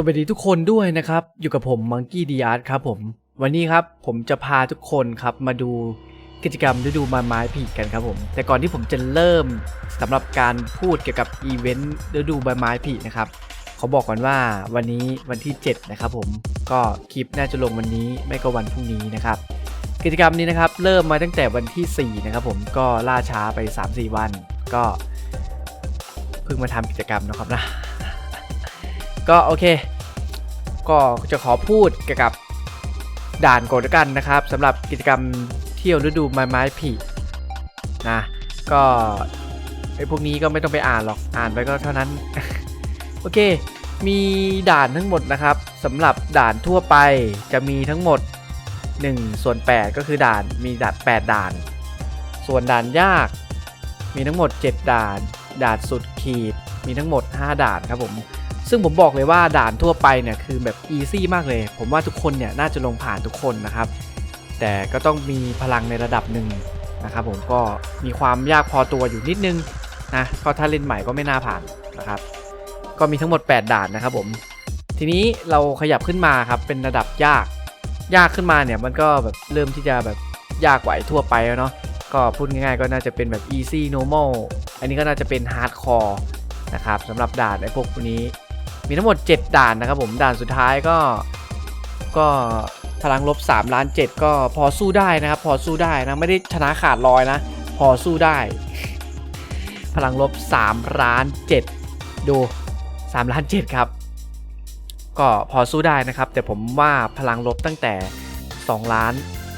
สวัสดีทุกคนด้วยนะครับ อยู่กับผมมังกี้ดีอาร์ตครับผม วันนี้ครับผมจะพาทุกคนครับมาดูกิจกรรมฤดูใบไม้ผลิกันครับผม แต่ก่อนที่ผมจะเริ่มสำหรับการพูดเกี่ยวกับอีเวนต์ฤดูใบไม้ผลินะครับเขาบอกก่อนว่าวันนี้วันที่ 7 นะครับผมก็คลิปน่าจะลงวันนี้ไม่ก็วันพรุ่งนี้นะครับ กิจกรรมนี้นะครับเริ่มมาตั้งแต่วันที่ 4 นะครับผมก็ล่าช้าไป 3-4 วัน ก็เพิ่งมาทำกิจกรรมนะครับนะ ก็โอเค ก็จะขอพูดเกี่ยวกับด่านกดกันนะครับสำหรับกิจกรรมเที่ยวฤดูไม้ไม้ผลินะก็ไอพวกนี้ก็ไม่ต้องไปอ่านหรอกอ่านไปก็เท่านั้น โอเค มีด่านทั้งหมดนะครับสำหรับด่านทั่วไปจะมีทั้งหมด1ส่วน8ก็คือด่านมีด่าน8ด่าน ส่วนด่านยาก มีทั้งหมด 7 ด่าน ด่านสุดขีดมีทั้งหมด 5 ด่านครับผม ซึ่งผมบอกเลยว่าด่านทั่วไปเนี่ยคือแบบอีซี่มากเลย ผมว่าทุกคนเนี่ยน่าจะลงผ่านทุกคนนะครับ แต่ก็ต้องมีพลังในระดับหนึ่งนะครับผมก็มีความยากพอตัวอยู่นิดนึงนะก็ถ้าเล่นใหม่ก็ไม่น่าผ่านนะครับ ก็มีทั้งหมด 8 ด่านนะครับผม ทีนี้เราขยับขึ้นมาครับเป็นระดับยาก ยากขึ้นมาเนี่ยมันก็แบบเริ่มที่จะแบบยากกว่าทั่วไปแล้วเนาะก็พูดง่ายๆก็น่าจะเป็นแบบ easy normal อันนี้ก็น่าจะเป็น hardcore นะครับสำหรับด่านไอ้พวกนี้ มีทั้งหมด 7 ด่านนะครับผมด่านสุดท้ายก็ก็พลังลบ3ล้าน7ก็พอสู้ได้นะครับ พอสู้ได้นะไม่ได้ชนะขาดลอยนะ พอสู้ได้ พลังลบ3ล้าน7ดู3ล้าน7ครับ ก็พอสู้ได้นะครับ แต่ผมว่าพลังลบตั้งแต่ 2 ล้าน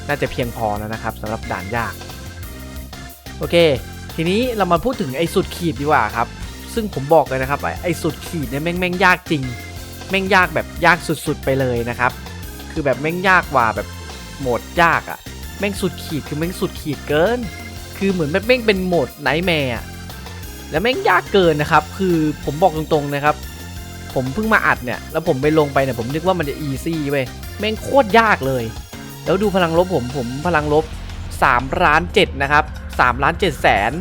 น่าจะเพียงพอแล้วนะครับสำหรับด่านยาก โอเค ทีนี้เรามาพูดถึงไอ้สุดขีดดีกว่าครับ ซึ่งผมบอกเลยนะครับ ไอ้สุดขีดเนี่ยแม่งแม่งยากจริง แม่งยากแบบยากสุดๆไปเลยนะครับ คือแบบแม่งยากกว่าแบบโหมดยากอะ่ะ แม่งสุดขีดคือแม่งสุดขีดเกิน คือเหมือนแบบแม่งเป็นโหมดไนท์แมร์แล้วแม่งยากเกินนะครับ คือผมบอกตรงๆนะครับ ผมเพิ่งมาอัดเนี่ย แล้วผมไปลงไปเนี่ยผมนึกว่ามันจะอีซี่เว้ย แม่งโคตรยากเลย แล้วดูพลังลบผมผมพลังลบ3ล้าน7นะครับ3ล้าน7แสน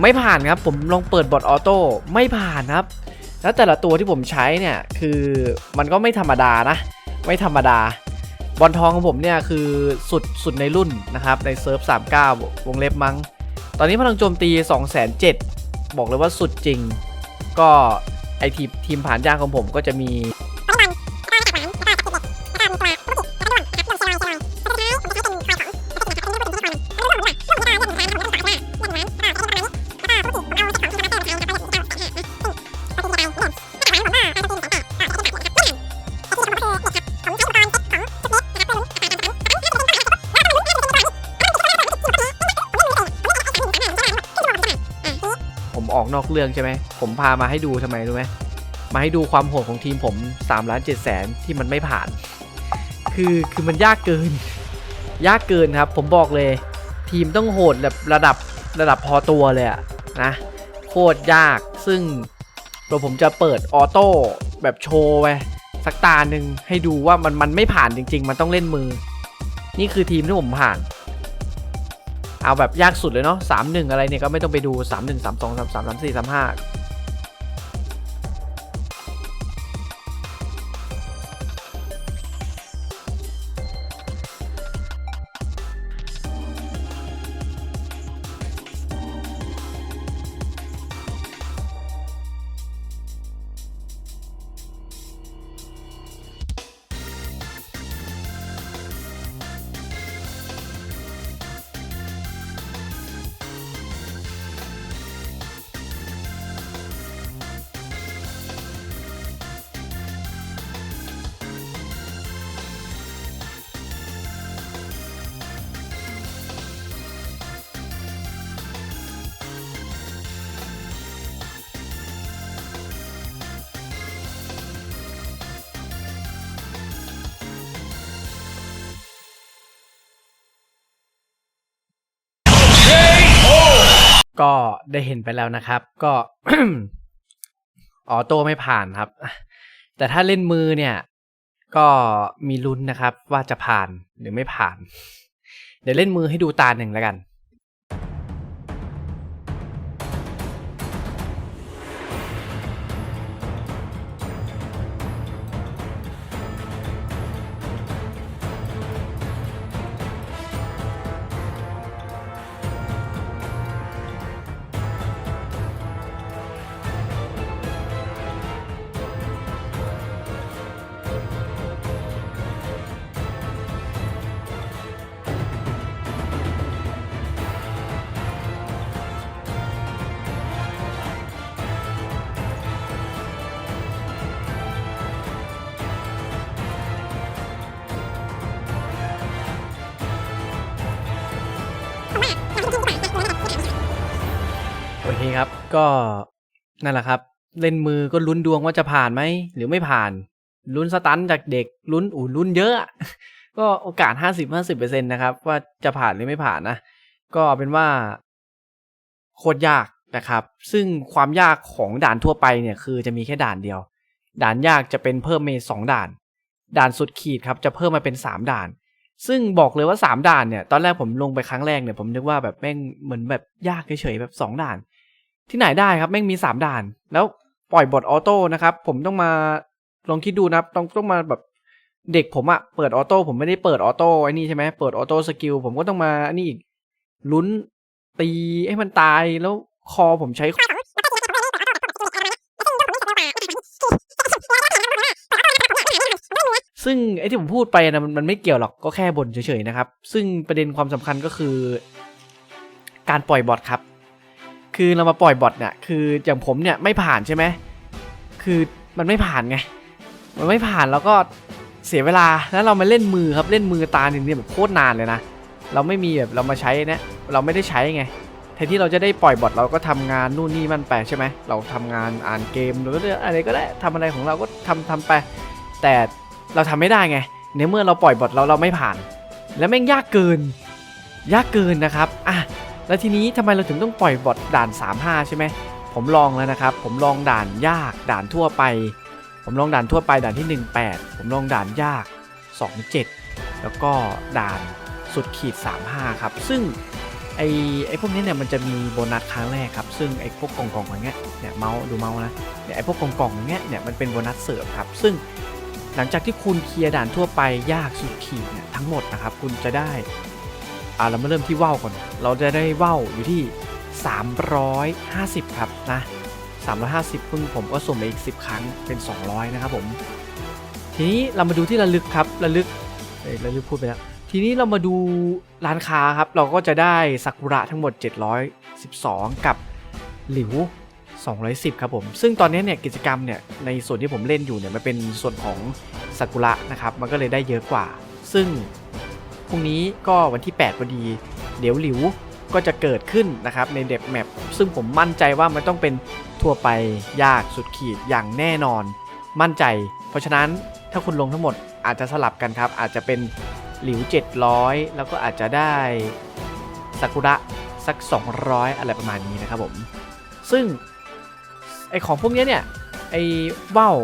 ไม่ผ่านครับผมลองเปิดบอทออโต้ไม่ผ่านครับ แล้วแต่ละตัวที่ผมใช้เนี่ยคือมันก็ไม่ธรรมดานะ ไม่ธรรมดา บอลทองของผมเนี่ยคือสุดสุดในรุ่นนะครับในเซิร์ฟ39 วงเล็บมั้ง ตอนนี้พลังโจมตี2 7 0 0 0บอกเลยว่าสุดจริง ก็ไอทีมทีมผ่านยากของผมก็จะมี เรื่องใช่ไหมผมพามาให้ดูทำไมรู้ไหมมาให้ดูความโหดของทีมผม3ล้าน7แสนที่มันไม่ผ่าน คือคือมันยากเกิน ยากเกินครับ ผมบอกเลย ทีมต้องโหดแบบระดับระดับพอตัวเลยอะนะโคตรยากซึ่งตัวผมจะเปิดออโต้แบบโชว์ไปสักตาหนึ่งให้ดูว่ามันมันไม่ผ่านจริง ๆ มันต้องเล่นมือ นี่คือทีมที่ผมผ่าน เอาแบบยากสุดเลยเนาะสามหนึ่งอะไรเนี่ยก็ไม่ต้องไปดูสามหนึ่งสามสองสามสามสามสี่สามห้า ก็ได้เห็นไปแล้วนะครับ ก็ออโต้ไม่ผ่านครับ แต่ถ้าเล่นมือเนี่ย ก็มีลุ้นนะครับ ว่าจะผ่านหรือไม่ผ่าน เดี๋ยวเล่นมือให้ดูตาหนึ่งแล้วกัน ครับ ก็นั่นแหละครับ เล่นมือก็ลุ้นดวงว่าจะผ่านไหมหรือไม่ผ่าน ลุ้นสตันจากเด็กลุ้นอู่ลุ้นเยอะ ก็โอกาสห้าสิบห้าสิบเปอร์เซ็นตนะครับ ว่าจะผ่านหรือไม่ผ่านนะ ก็เป็นว่า โคตรยากนะครับ ซึ่งความยากของด่านทั่วไปเนี่ยคือจะมีแค่ด่านเดียว ด่านยากจะเป็นเพิ่มเมสองด่าน ด่านสุดขีดครับจะเพิ่มมาเป็นสามด่านซึ่งบอกเลยว่าสามด่านเนี่ย ตอนแรกผมลงไปครั้งแรกเนี่ยผมนึกว่าแบบแม่งเหมือนแบบยากเฉยๆแบบสองด่าน ที่ไหนได้ครับแม่งมีสามด่าน แล้วปล่อยบทออโต้นะครับ ผมต้องมาลองคิดดูนะครับ ต้องต้องมาแบบเด็กผมอะเปิดออโต้ผมไม่ได้เปิดออโต้ไอ้นี่ใช่ไหมเปิดออโต้สกิลผมก็ต้องมาอันนี้อีกลุ้นตีให้มันตายแล้วคอผมใช้ ซึ่งไอ้ที่ผมพูดไปนะมันมันไม่เกี่ยวหรอกก็แค่บ่นเฉยๆนะครับ ซึ่งประเด็นความสำคัญก็คือ การปล่อยบอทครับ คือเรามาปล่อยบอทเนี่ยคืออย่างผมเนี่ยไม่ผ่านใช่ไหมคือมันไม่ผ่านไง มันไม่ผ่านแล้วก็เสียเวลาแล้วเรามาเล่นมือครับเล่นมือตาหนึ่งเนี่ยแบบโคตรนานเลยนะเราไม่มีแบบเรามาใช้เนี่ยเราไม่ได้ใช้ไงแทนที่เราจะได้ปล่อยบอทเราก็ทำงานนู่นนี่มันไปใช่ไหมเราทำงานอ่านเกมหรืออะไรก็ได้ทำอะไรของเราก็ทำทำไป แต่เราทำไม่ได้ไงในเมื่อเราปล่อยบอทเราเราไม่ผ่าน แล้วแม่งยากเกิน ยากเกินนะครับอะ แล้วทีนี้ทำไมเราถึงต้องปล่อยบอทด่าน 35 ใช่ไหมผมลองแล้วนะครับ ผมลองด่านยากด่านทั่วไป ผมลองด่านทั่วไปด่านที่ 18 ผมลองด่านยาก 27 แล้วก็ด่านสุดขีด 35 ครับ ซึ่งไอไอพวกนี้เนี่ยมันจะมีโบนัสครั้งแรกครับ ซึ่งไอ้พวกกล่องกล่องอย่างเงี้ยเนี่ยเมาส์ดูเมาส์นะเนี่ยไอ้พวกกล่องกล่องอย่างเงี้ยเนี่ยมันเป็นโบนัสเสริมครับ ซึ่งหลังจากที่คุณเคลียร์ด่านทั่วไปยากสุดขีดเนี่ยทั้งหมดนะครับคุณจะได้ อ่าเรามาเริ่มที่ว่าวก่อน เราจะได้ว่าวอยู่ที่ 350 ครับนะ 350พึ่งผมก็สุ่มไปอีก 10 ครั้งเป็น 200 นะครับผม ทีนี้เรามาดูที่ระลึกครับระลึกเอ้ยระลึกพูดไปแล้วทีนี้เรามาดูร้านค้าครับ เราก็จะได้ซากุระทั้งหมด 712 กับหลิว 210 ครับผม ซึ่งตอนนี้เนี่ยกิจกรรมเนี่ยในส่วนที่ผมเล่นอยู่เนี่ยมันเป็นส่วนของซากุระนะครับ มันก็เลยได้เยอะกว่า ซึ่ง รุ่งนี้ก็วันที่ 8พอดี เดี๋ยวหลิวก็จะเกิดขึ้นนะครับในเด็บแมปซึ่งผมมั่นใจว่ามันต้องเป็นทั่วไปยากสุดขีดอย่างแน่นอน มั่นใจ เพราะฉะนั้นถ้าคุณลงทั้งหมดอาจจะสลับกันครับ อาจจะเป็นหลิว 700 แล้วก็อาจจะได้ซากุระสัก 200 อะไรประมาณนี้นะครับผม ซึ่งไอของพวกนี้เนี่ยไอว่าว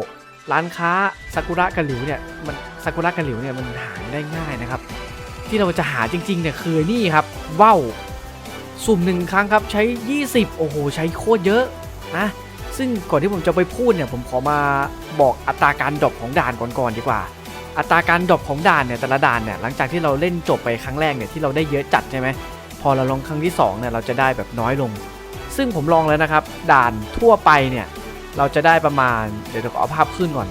ร้านค้าซากุระกับหลิวเนี่ยมันซากุระกับหลิวเนี่ยมันหาได้ง่ายนะครับ ที่เราจะหาจริงๆเนี่ยคือนี่ครับว่าวสุ่มหนึ่งครั้งครับใช้ 20 โอ้โห ใช้โคตรเยอะนะซึ่งก่อนที่ผมจะไปพูดเนี่ยผมขอมาบอกอัตราการดรอปของด่านก่อนๆดีกว่า อัตราการดรอปของด่านเนี่ยแต่ละด่านเนี่ยหลังจากที่เราเล่นจบไปครั้งแรกเนี่ยที่เราได้เยอะจัดใช่ไหมพอเราลองครั้งที่2เนี่ยเราจะได้แบบน้อยลง ซึ่งผมลองแล้วนะครับ ด่านทั่วไปเนี่ยเราจะได้ประมาณเดี๋ยวเราเอาภาพขึ้นก่อน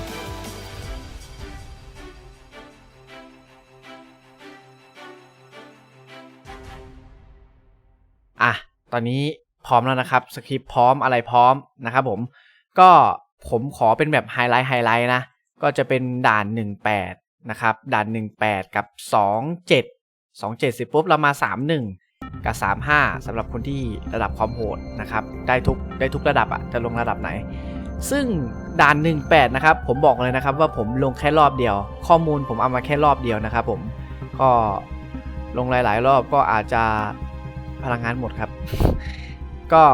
ตอนนี้พร้อมแล้วนะครับสคริปต์พร้อมอะไรพร้อมนะครับผมก็ผมขอเป็นแบบไฮไลท์ไฮไลท์นะ ก็จะเป็นด่าน 18 นะครับ ด่าน 18 กับ 27 27เสร็จปุ๊บเรามา 31 กับ 35สำหรับคนที่ระดับความโหดนะครับ ได้ทุกได้ทุกระดับอะจะลงระดับไหน ซึ่งด่าน 18 นะครับ ผมบอกเลยนะครับว่าผมลงแค่รอบเดียว ข้อมูลผมเอามาแค่รอบเดียวนะครับผมก็ลงหลาย ๆ รอบก็อาจจะ พลังงานหมดครับ ก็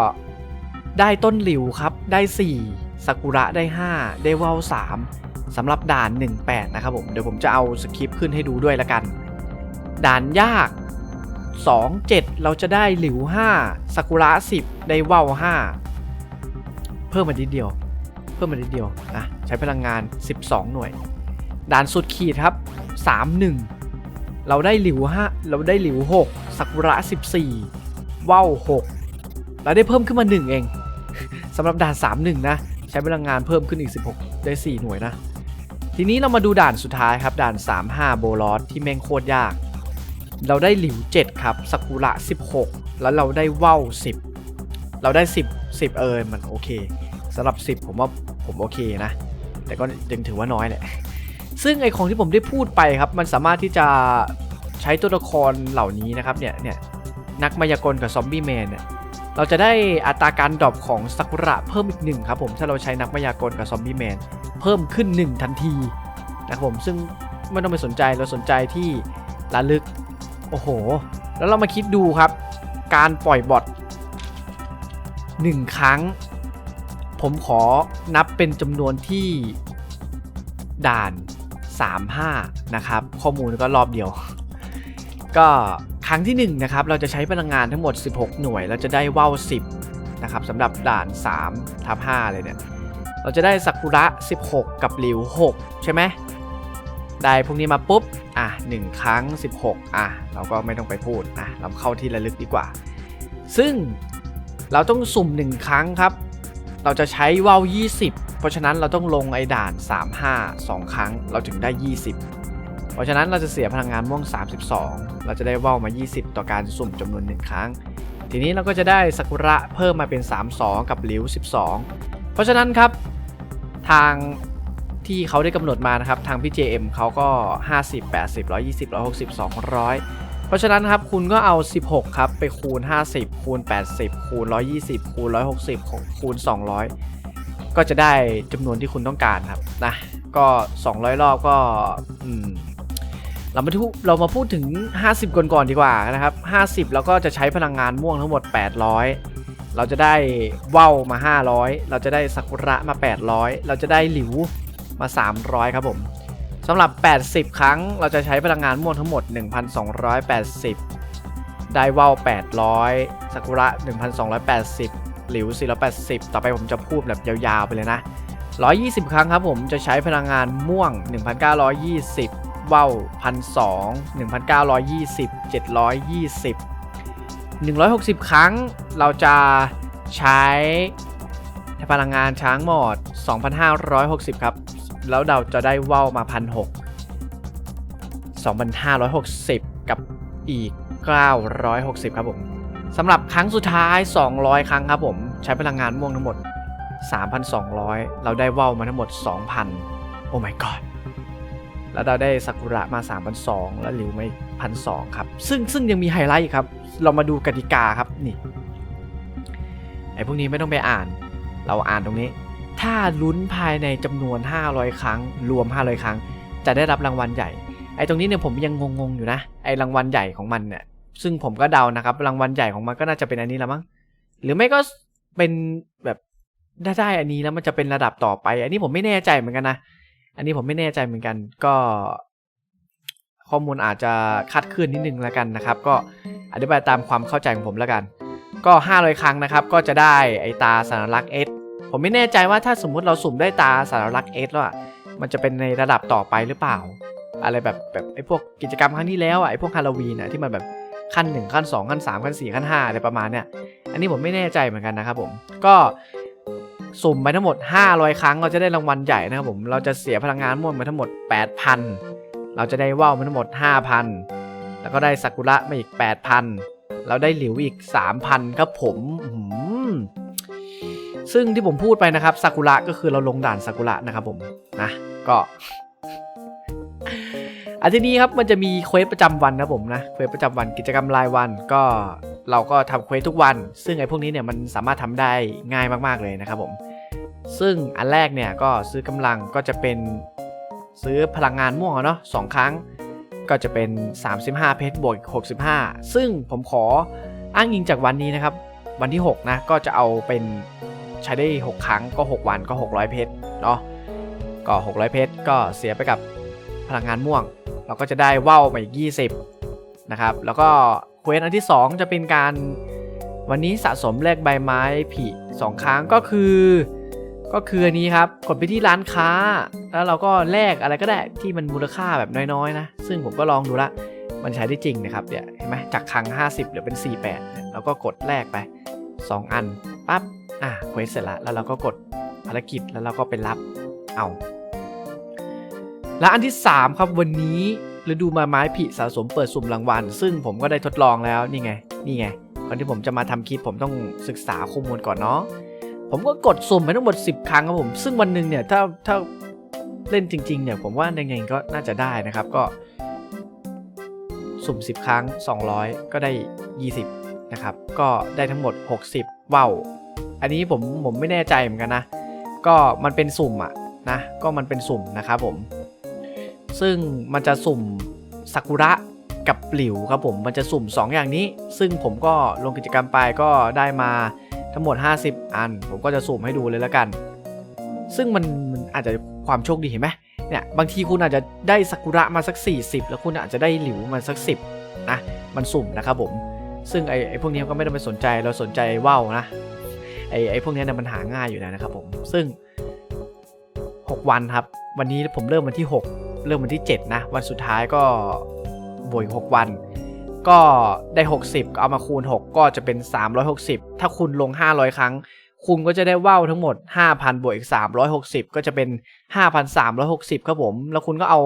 ได้ต้นหลิวครับ ได้ 4ซากุระได้ 5 ได้ว่าว3สำหรับด่าน 18 นะครับผม เดี๋ยวผมจะเอาสคริปต์ขึ้นให้ดูด้วยละกัน ด่านยาก 2 7 เราจะได้หลิว5ซากุระ 10 ได้ว่าว5เพิ่มมานิดเดียว เพิ่มมานิดเดียวนะใช้พลังงาน 12 หน่วย ด่านสุดขีดครับ 31 เราได้หลิว5เราได้หลิว6ซากุระ14ว่าว6เราได้เพิ่มขึ้นมา1เอง สำหรับด่าน31นะ ใช้พลังงานเพิ่มขึ้นอีก16ได้4หน่วยนะ ทีนี้เรามาดูด่านสุดท้ายครับ ด่าน35โบลอสที่แม่งโคตรยาก เราได้หลิว7ครับซากุระ16แล้วเราได้ว่าว10เราได้10 10เออมันโอเคสำหรับ10ผมว่าผมโอเคนะ แต่ก็ยังถือว่าน้อยแหละ ซึ่งไอของที่ผมได้พูดไปครับ มันสามารถที่จะใช้ตัวละครเหล่านี้นะครับเนี่ยเนี่ยนักมายากลกับซอมบี้แมนเนี่ยเราจะได้อัตราการดรอปของซากุระเพิ่มอีกหนึ่งครับผมถ้าเราใช้นักมายากลกับซอมบี้แมนเพิ่มขึ้น 1 ทันทีนะครับผมซึ่งไม่ต้องไปสนใจเราสนใจที่ระลึก โอ้โห แล้วเรามาคิดดูครับ การปล่อยบอท1ครั้ง ผมขอนับเป็นจำนวนที่ด่าน 35 นะครับ ข้อมูลก็รอบเดียว ก็ครั้งที่1นะครับเราจะใช้พลังงานทั้งหมด 16 หน่วย เราจะได้ว่าว10 นะครับสำหรับด่าน3ทับ5เลยเนี่ยเราจะได้สักุระ 16 กับหลิว 6 ใช่ไหมได้พวกนี้มาปุ๊บอะ1ครั้ง 16 อะ เราก็ไม่ต้องไปพูดอะเราเข้าที่ระลึกดีกว่า ซึ่งเราต้องสุ่ม 1 ครั้งครับ เราจะใช้ว่าว 20 เพราะฉะนั้นเราต้องลงไอ้ด่าน 35 2 ครั้งเราถึงได้ 20 เพราะฉะนั้นเราจะเสียพลังงานม่วง 32 เราจะได้ว่าวมา 20 ต่อการสุ่มจำนวน 1 ครั้ง ทีนี้เราก็จะได้สักุระเพิ่มมาเป็น 32 กับหลิว 12 เพราะฉะนั้นครับทางที่เขาได้กำหนดมานะครับ ทางพี่ JM เขาก็ 50 80 120 160 200 เพราะฉะนั้นครับคุณก็เอา 16 ครับ ไปคูณ 50 คูณ 80 คูณ 120 คูณ 160ของคูณ 200 ก็จะได้จำนวนที่คุณต้องการครับนะก็ 200 รอบก็อืมเรามาทุเรามาพูดถึง 50 ก่อนก่อนดีกว่านะครับ 50 แล้วก็จะใช้พลังงานม่วงทั้งหมด 800 เราจะได้ว่าวมา 500 เราจะได้ซากุระมา 800 เราจะได้หลิวมา 300 ครับผม สำหรับ 80 ครั้งเราจะใช้พลังงานม่วงทั้งหมด 1,280 ได้ว่าว800ซากุระ 1,280 หลิว 480 ต่อไปผมจะพูดแบบยาวๆไปเลยนะ 120 ครั้งครับผมจะใช้พลังงานม่วง 1,920 ว่าว1,200 1,920 720 160 ครั้งเราจะใช้พลังงานช้างหมอด 2,560 ครับ แล้วเราจะได้ว่าวมา1,600 2,560 กับอีก 960 ครับผมสำหรับครั้งสุดท้าย 200 ครั้งครับผม ใช้พลังงานม่วงทั้งหมด 3,200 เราได้ว่าวมาทั้งหมด 2,000 โอ้ my god แล้วเราได้ซากุระมา 3,200 แล้วหลิวมา1,200 ครับ ซึ่งซึ่งยังมีไฮไลท์ครับ เรามาดูกติกาครับ นี่ ไอ้พวกนี้ไม่ต้องไปอ่าน เราอ่านตรงนี้ ถ้าลุ้นภายในจำนวน 500 ครั้ง รวม 500 ครั้ง จะได้รับรางวัลใหญ่ ไอ้ตรงนี้เนี่ยผมยังงงๆอยู่นะ ไอ้รางวัลใหญ่ของมันเนี่ย ซึ่งผมก็เดานะครับ รางวัลใหญ่ของมันก็น่าจะเป็นอันนี้ละมั้ง หรือไม่ก็เป็นแบบถ้ได้อันนี้แล้วมันจะเป็นระดับต่อไป อันนี้ผมไม่แน่ใจเหมือนกันนะ อันนี้ผมไม่แน่ใจเหมือนกัน ก็ ข้อมูลอาจจะคาดเคลื่อนนิดนึงแล้วกันนะครับ ก็อธิบายตามความเข้าใจของผมแล้วกัน ก็ 500 ครั้งนะครับ ก็จะได้ไอตาสัญลักษณ์ S ผมไม่แน่ใจว่าถ้าสมมุติเราสุ่มได้ตาสัญลักษณ์ S แล้วอะมันจะเป็นในระดับต่อไปหรือเปล่า อะไรแบบแบบไอ้พวกกิจกรรมครั้งที่แล้วอะไอ้พวกฮาโลวีนอะที่มันแบบขั้น 1 ขั้น 2 ขั้น 3 ขั้น 4 ขั้น 5 อะไรประมาณเนี้ยอันนี้ผมไม่แน่ใจเหมือนกันนะครับผมก็สุ่มไปทั้งหมด 500 ครั้งเราจะได้รางวัลใหญ่นะครับผมเราจะเสียพลังงานม่วงมาทั้งหมด 8,000 เราจะได้ว่าวมาทั้งหมด 5,000 แล้วก็ได้ซากุระมาอีก 8,000 เราได้หลิวอีก 3,000 ครับผมอื้อหือ ซึ่งที่ผมพูดไปนะครับซากุระก็คือเราลงด่านซากุระนะครับผมนะก็อันที่นี้ครับมันจะมีเควสประจำวันนะผมนะเควสประจำวันกิจกรรมรายวันก็เราก็ทำเควสทุกวัน ซึ่งไอ้พวกนี้เนี่ยมันสามารถทำได้ง่ายมากๆเลยนะครับผมซึ่งอันแรกเนี่ยก็ซื้อกำลังก็จะเป็นซื้อพลังงานม่วงเนาะสองครั้งก็จะเป็น 35 เพชรบวกอีก65 ซึ่งผมขออ้างอิงจากวันนี้นะครับ วันที่ 6 นะ ก็จะเอาเป็น ใช้ได้ 6 ครั้งก็ 6 วันก็ 600 เพชรเนาะก็ 600 เพชรก็เสียไปกับพลังงานม่วง เราก็จะได้ว่าวมาอีก 20 นะครับ แล้วก็เควสอันที่ 2 จะเป็นการวันนี้สะสมแลกใบไม้ผี2ครั้งก็คือ ก็คืออันนี้ครับ กดไปที่ร้านค้า แล้วเราก็แลกอะไรก็ได้ที่มันมูลค่าแบบน้อยๆนะ ซึ่งผมก็ลองดูละมันใช้ได้จริงนะครับเดี๋ยวเห็นไหมจากครั้ง 50เหลือเป็น 48เนี่ยเราก็กดแลกไป 2 อันปั๊บ อะเควสเสร็จละแล้วเราก็กดภารกิจแล้วเราก็ไปรับเอาและอันที่ 3 ครับวันนี้ฤดูมาไม้ผิสะสมเปิดสุ่มรางวัล ซึ่งผมก็ได้ทดลองแล้วนี่ไงนี่ไงก่อนที่ผมจะมาทำคลิปผมต้องศึกษาข้อมูลก่อนเนาะผมก็กดสุ่มไปทั้งหมด 10 ครั้งครับผม ซึ่งวันหนึ่งเนี่ยถ้าถ้าเล่นจริง ๆ เนี่ยผมว่ายังไงก็น่าจะได้นะครับก็ สุ่ม 10 ครั้ง 200 ก็ได้ 20 นะครับ ก็ได้ทั้งหมด 60 ว่าว อันนี้ผมผมไม่แน่ใจเหมือนกันนะ ก็มันเป็นสุ่มอะนะ ก็มันเป็นสุ่มนะครับผม ซึ่งมันจะสุ่มซากุระกับหลิวครับผม มันจะสุ่ม 2 อย่างนี้ ซึ่งผมก็ลงกิจกรรมไปก็ได้มาทั้งหมด 50 อัน ผมก็จะสุ่มให้ดูเลยแล้วกัน ซึ่งมันมันอาจจะความโชคดีเห็นไหมเนี่ยบางทีคุณอาจจะได้ซากุระมาสัก 40 แล้วคุณอาจจะได้หลิวมาสัก 10นะมันสุ่มนะครับผม ซึ่งไอ้ไอ้พวกนี้ก็ไม่ต้องไปสนใจเราสนใจว่าวนะ ไอ้ไอ้พวกนี้เนี่ยมันหาง่ายอยู่แล้วนะครับผมซึ่ง 6 วันครับ วันนี้ผมเริ่มวันที่ 6 เริ่มวันที่ 7 นะ วันสุดท้ายก็บวกอีกวัน ก็ได้ 60 ก็เอามาคูณ 6 ก็จะเป็น 360 ถ้าคุณลง 500 ครั้ง คุณก็จะได้ว่าวทั้งหมด 5,000บวกอีก 360 ก็จะเป็น 5,360 ครับผม แล้วคุณก็เอา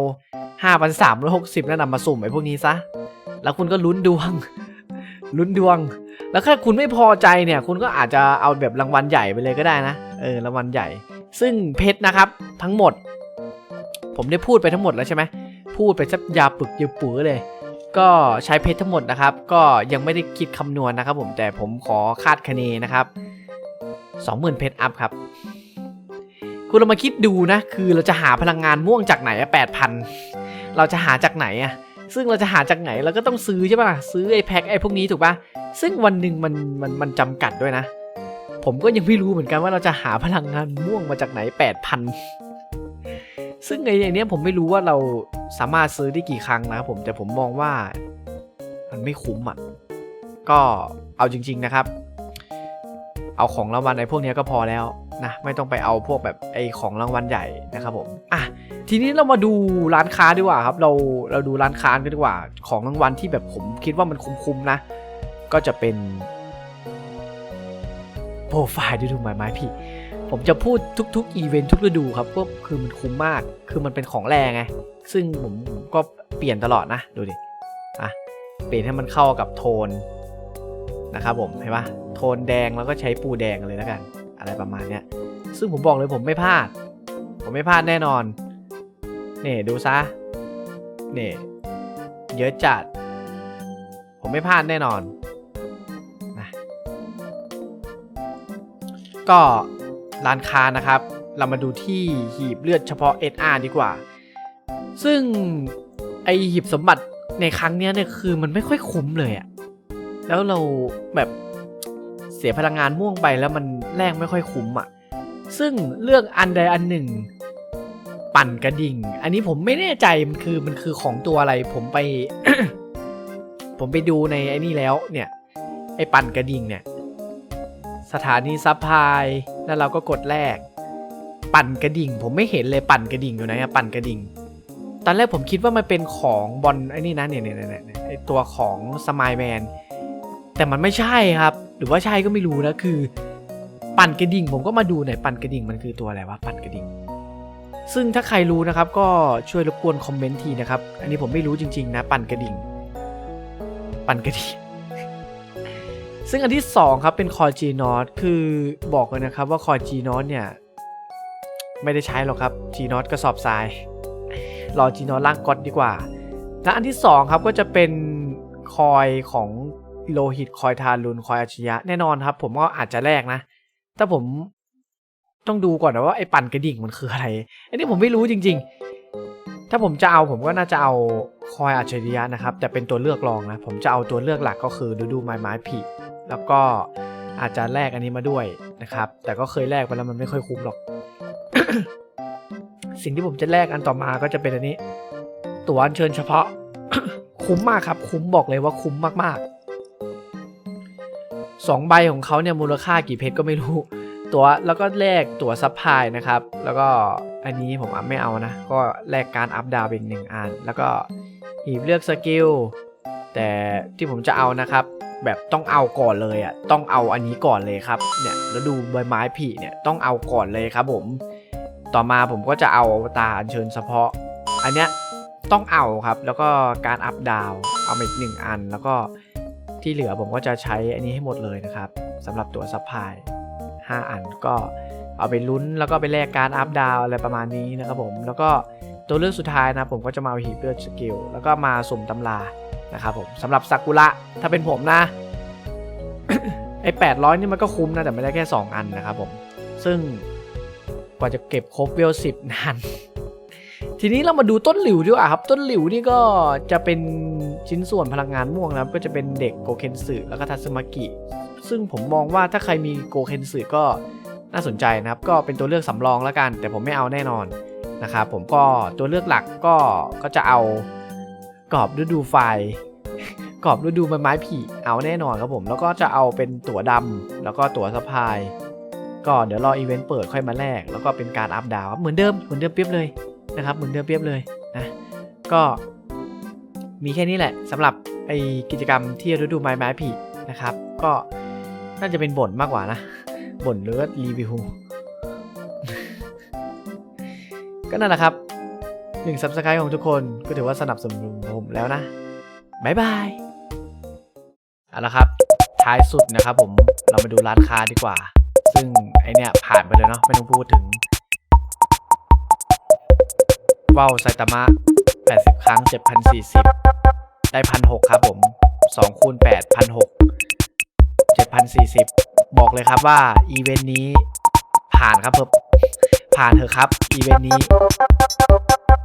5,360 นั่นนำมาสุ่มไอ้พวกนี้ซะ แล้วคุณก็ลุ้นดวง ลุ้นดวง แล้วถ้าคุณไม่พอใจเนี่ย คุณก็อาจจะเอาแบบรางวัลใหญ่ไปเลยก็ได้นะ เออรางวัลใหญ่ ซึ่งเพชรนะครับทั้งหมด ผมได้พูดไปทั้งหมดแล้วใช่ไหมพูดไปสักยาปึกยาปือเลย ก็ใช้เพชรทั้งหมดนะครับ ก็ยังไม่ได้คิดคำนวณนะครับ ผมแต่ผมขอคาดคะเนนะครับ20,000เพชรอัพครับ คุณเรามาคิดดูนะ คือเราจะหาพลังงานม่วงจากไหนอะ8,000 เราจะหาจากไหนอะ ซึ่งเราจะหาจากไหนเราก็ต้องซื้อใช่ปะล่ะซื้อไอ้แพ็คไอ้พวกนี้ถูกปะซึ่งวันหนึ่งมันมันมันจำกัดด้วยนะ ผมก็ยังไม่รู้เหมือนกันว่าเราจะหาพลังงานม่วงมาจากไหน 8,000 ซึ่งไอ้อย่างเนี้ยผมไม่รู้ว่าเราสามารถซื้อได้กี่ครั้งนะครับผมแต่ผมมองว่ามันไม่คุ้มอะก็เอาจริง ๆนะครับ เอาของรางวัลไอ้พวกนี้ก็พอแล้วนะไม่ต้องไปเอาพวกแบบไอ้ของรางวัลใหญ่นะครับผมอะ ทีนี้เรามาดูร้านค้าดีกว่าครับ เราเราดูร้านค้ากันดีกว่า ของรางวัลที่แบบผมคิดว่ามันคุ้มๆนะ ก็จะเป็นโปรไฟล์ดูดูหมายไม้พี่ ผมจะพูดทุกๆอีเวนต์ทุกฤดูครับก็คือมันคุ้มมาก คือมันเป็นของแรงไง ซึ่งผมก็เปลี่ยนตลอดนะ ดูดิ อะ เปลี่ยนให้มันเข้ากับโทนนะครับผม เห็นปะโทนแดงแล้วก็ใช้ปูแดงเลยแล้วกัน อะไรประมาณเนี้ย ซึ่งผมบอกเลยผมไม่พลาด ผมไม่พลาดแน่นอน นี่ดูซะ นี่ เยอะจัด ผมไม่พลาดแน่นอนนะก็ร้านค้านะครับ เรามาดูที่หีบเลือดเฉพาะ SR ดีกว่า ซึ่งไอหีบสมบัติในครั้งเนี้ยเนี่ยคือมันไม่ค่อยคุ้มเลยอะแล้วเราแบบเสียพลังงานม่วงไปแล้วมันแลกไม่ค่อยคุ้มอะซึ่งเลือกอันใดอันหนึ่ง ปั่นกระดิ่ง อันนี้ผมไม่แน่ใจมันคือมันคือของตัวอะไร ผมไป ผมไปดูในไอ้นี่แล้วเนี่ย ไอ้ปั่นกระดิ่งเนี่ย สถานีซัพพลายแล้วเราก็กดแรก ปั่นกระดิ่ง ผมไม่เห็นเลยปั่นกระดิ่งอยู่ไหนอะปั่นกระดิ่ง ตอนแรกผมคิดว่ามันเป็นของบอลไอ้นี่นะเนี่ยเนี่ยเนี่ยเนี่ยไอ้ตัวของสมายแมนแต่มันไม่ใช่ครับ หรือว่าใช่ก็ไม่รู้นะคือ ปั่นกระดิ่ง ผมก็มาดูหน่อยปั่นกระดิ่งมันคือตัวอะไรวะปั่นกระดิ่ง ซึ่งถ้าใครรู้นะครับก็ช่วยรบกวนคอมเมนต์ทีนะครับ อันนี้ผมไม่รู้จริง ๆ นะ ปั่นกระดิ่ง ปั่นกระดิ่ง ซึ่งอันที่ 2 ครับเป็นคอร์จีนอตคือบอกเลยนะครับว่าคอร์จีนอตเนี่ย ไม่ได้ใช้หรอกครับจีนอตกระสอบทรายรอจีนอตล่างก๊อตดีกว่า และอันที่ 2 ครับก็จะเป็นคอยของโลหิตคอยทารุนคอยอัจฉริยะแน่นอนครับ ผมก็อาจจะแลกนะ ถ้าผม ต้องดูก่อนนะว่าไอ้ปั่นกระดิ่งมันคืออะไร อันนี้ผมไม่รู้จริง ๆ ถ้าผมจะเอาผมก็น่าจะเอาคอยอัจฉริยะนะครับ แต่เป็นตัวเลือกรองนะ ผมจะเอาตัวเลือกหลักก็คือดูดูไม้ไม้ผีแล้วก็อาจจะแลกอันนี้มาด้วยนะครับ แต่ก็เคยแลกไปแล้วมันไม่ค่อยคุ้มหรอก สิ่งที่ผมจะแลกอันต่อมาก็จะเป็นอันนี้ ตั๋วอัญเชิญเฉพาะ คุ้มมากครับ คุ้มบอกเลยว่าคุ้มมากๆสองใบของเขาเนี่ยมูลค่ากี่เพชรก็ไม่รู้ ตั๋วแล้วก็แลกตั๋วซัพพลายนะครับ แล้วก็อันนี้ผมไม่เอานะ ก็แลกการอัพดาวอีกหนึ่งอัน แล้วก็หีบเลือกสกิลแต่ที่ผมจะเอานะครับ แบบต้องเอาก่อนเลยอะต้องเอาอันนี้ก่อนเลยครับเนี่ยแล้วดูใบไม้ผีเนี่ยต้องเอาก่อนเลยครับผมต่อมาผมก็จะเอาตาอัญเชิญเฉพาะ อันเนี้ยต้องเอาครับ แล้วก็การอัพดาวเอามาอีกหนึ่งอัน แล้วก็ที่เหลือผมก็จะใช้อันนี้ให้หมดเลยนะครับสำหรับตัวซัพพลาย 5 อันก็เอาไปลุ้นแล้วก็ไปแลกการอัพดาวอะไรประมาณนี้นะครับผมแล้วก็ตัวเลือกสุดท้ายนะผมก็จะมาเอาหีบเลือดสกิลแล้วก็มาสุ่มตำรานะครับผมสำหรับซากุระถ้าเป็นผมนะไอ้แปดร้อยนี่มันก็คุ้มนะแต่ไม่ได้แค่ 2 อันนะครับผม ซึ่งกว่าจะเก็บครบเวลสิบนาน ทีนี้เรามาดูต้นหลิวดีกว่าครับ ต้นหลิวนี่ก็จะเป็นชิ้นส่วนพลังงานม่วงนะก็จะเป็นเด็กโกเคนสึแล้วก็ทัสมากิ ซึ่งผมมองว่าถ้าใครมีโกเคนสึก็น่าสนใจนะครับ ก็เป็นตัวเลือกสำรองแล้วกัน แต่ผมไม่เอาแน่นอนนะครับผมก็ตัวเลือกหลักก็ก็จะเอากรอบฤดูไฟกรอบฤดูใบไม้ผลิเอาแน่นอนครับผมแล้วก็จะเอาเป็นตั๋วดำแล้วก็ตั๋วสะพาย ก็เดี๋ยวรออีเวนต์เปิดค่อยมาแลกแล้วก็เป็นการอัพดาวเหมือนเดิมเหมือนเดิมเปียบเลยนะครับเหมือนเดิมเปียบเลยนะก็มีแค่นี้แหละสำหรับไอกิจกรรมที่ฤดูไม้ไม้ผลินะครับ ก็ น่าจะเป็นบ่นมากกว่านะ บ่นหรือว่ารีวิว ก็นั่นแหละครับหนึ่งซับสไครต์ของทุกคนก็ถือว่าสนับสนุนผมแล้วนะบายบายเอาละครับ ท้ายสุดนะครับผมเรามาดูร้านค้าดีกว่า ซึ่งไอเนี้ยผ่านไปเลยเนาะไม่ต้องพูดถึงว้าวไซตามะ 80 ครั้ง 7,040 ได้ 1,600 ครับผม 2 คูณ8 1,600 8040 บอกเลยครับว่าอีเวนต์นี้ผ่านครับผมผ่านเถอะครับอีเวนต์นี้